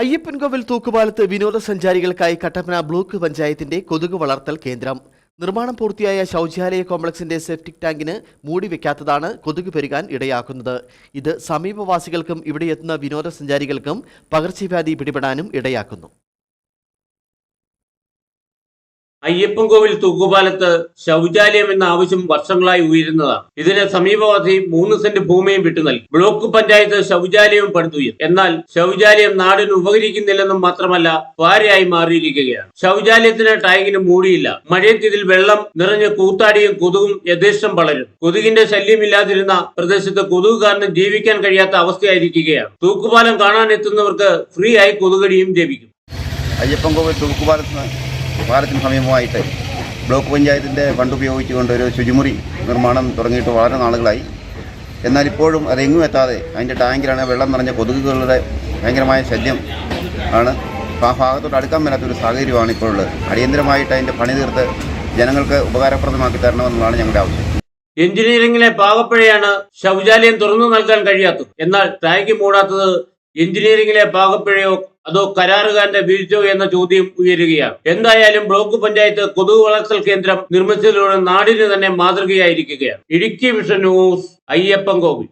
അയ്യപ്പൻകോവിൽ തൂക്കുപാലത്ത് വിനോദസഞ്ചാരികൾക്കായി കട്ടപ്പന ബ്ലോക്ക് പഞ്ചായത്തിന്റെ കൊതുക് വളർത്തൽ കേന്ദ്രം. നിർമ്മാണം പൂർത്തിയായ ശൗചാലയ കോംപ്ലക്സിന്റെ സെപ്റ്റിക് ടാങ്കിന് മൂടി വെക്കാത്തതാണ് കൊതുക് പെരുകാൻ ഇടയാക്കുന്നത്. ഇത് സമീപവാസികൾക്കും ഇവിടെ എത്തുന്ന വിനോദസഞ്ചാരികൾക്കും പകർച്ചവ്യാധി പിടിപെടാനും ഇടയാക്കുന്നു. അയ്യപ്പൻകോവിൽ തൂക്കുപാലത്ത് ശൗചാലയം എന്ന ആവശ്യം വർഷങ്ങളായി ഉയരുന്നതാണ്. ഇതിന് സമീപവാസി മൂന്ന് സെന്റ് ഭൂമിയും വിട്ടു നൽകി. ബ്ലോക്ക് പഞ്ചായത്ത് ശൗചാലയവും പണിതുയർത്തി എന്നാൽ ശൗചാലയം നാടിന് ഉപകരിക്കുന്നില്ലെന്നും മാത്രമല്ല പാരയായി മാറിയിരിക്കുകയാണ്. ശൗചാലയത്തിന് ടാങ്കിന് മൂടിയില്ല. മഴയത്ത് ഇതിൽ വെള്ളം നിറഞ്ഞ് കൂത്താടിയും കൊതുകും യഥേഷ്ടം വളരും കൊതുകിന്റെ ശല്യമില്ലാതിരുന്ന പ്രദേശത്ത് കൊതുക് കാരണം ജീവിക്കാൻ കഴിയാത്ത അവസ്ഥയായിരിക്കുകയാണ്. തൂക്കുപാലം കാണാൻ എത്തുന്നവർക്ക് ഫ്രീ ആയി കൊതുകടിയും ലഭിക്കും അയ്യപ്പൻകോവിൽ തൂക്കുപാലത്തിന് പാലത്തിന് സമീപമായിട്ട് ബ്ലോക്ക് പഞ്ചായത്തിന്റെ ഫണ്ട് ഉപയോഗിച്ചുകൊണ്ട് ഒരു ശുചിമുറി നിർമ്മാണം തുടങ്ങിയിട്ട് വളരെ നാളുകളായി. എന്നാൽ ഇപ്പോഴും അതെങ്ങും എത്താതെ അതിന്റെ ടാങ്കിലാണ് വെള്ളം നിറഞ്ഞ കൊതുകുകളുടെ ഭയങ്കരമായ ശല്യം ആണ്. ആ ഭാഗത്തോട്ട് അടുക്കാൻ മേലാത്തൊരു സാഹചര്യമാണ് ഇപ്പോൾ ഉള്ളത് അടിയന്തരമായിട്ട് അതിന്റെ പണി തീർത്ത് ജനങ്ങൾക്ക് ഉപകാരപ്രദമാക്കി തരണമെന്നുള്ളതാണ് ഞങ്ങളുടെ ആവശ്യം. എഞ്ചിനീയറിംഗിലെ പാവപ്പഴയാണ് ശൗചാലയം തുറന്നു നൽകാൻ കഴിയാത്തത്. എന്നാൽ ടാങ്ക് മൂടാത്തത് എഞ്ചിനീയറിംഗിലെ പാകപ്പിഴയോ അതോ കരാറുകാരന്റെ വീഴ്ചയോ എന്ന ചോദ്യം ഉയരുകയാണ്. എന്തായാലും ബ്ലോക്ക് പഞ്ചായത്ത് കൊതുക് വളർത്തൽ കേന്ദ്രം നിർമ്മിച്ചതിലൂടെ നാടിന് തന്നെ മാതൃകയായിരിക്കുകയാണ്. Idukki vision news Ayyappan Kovil.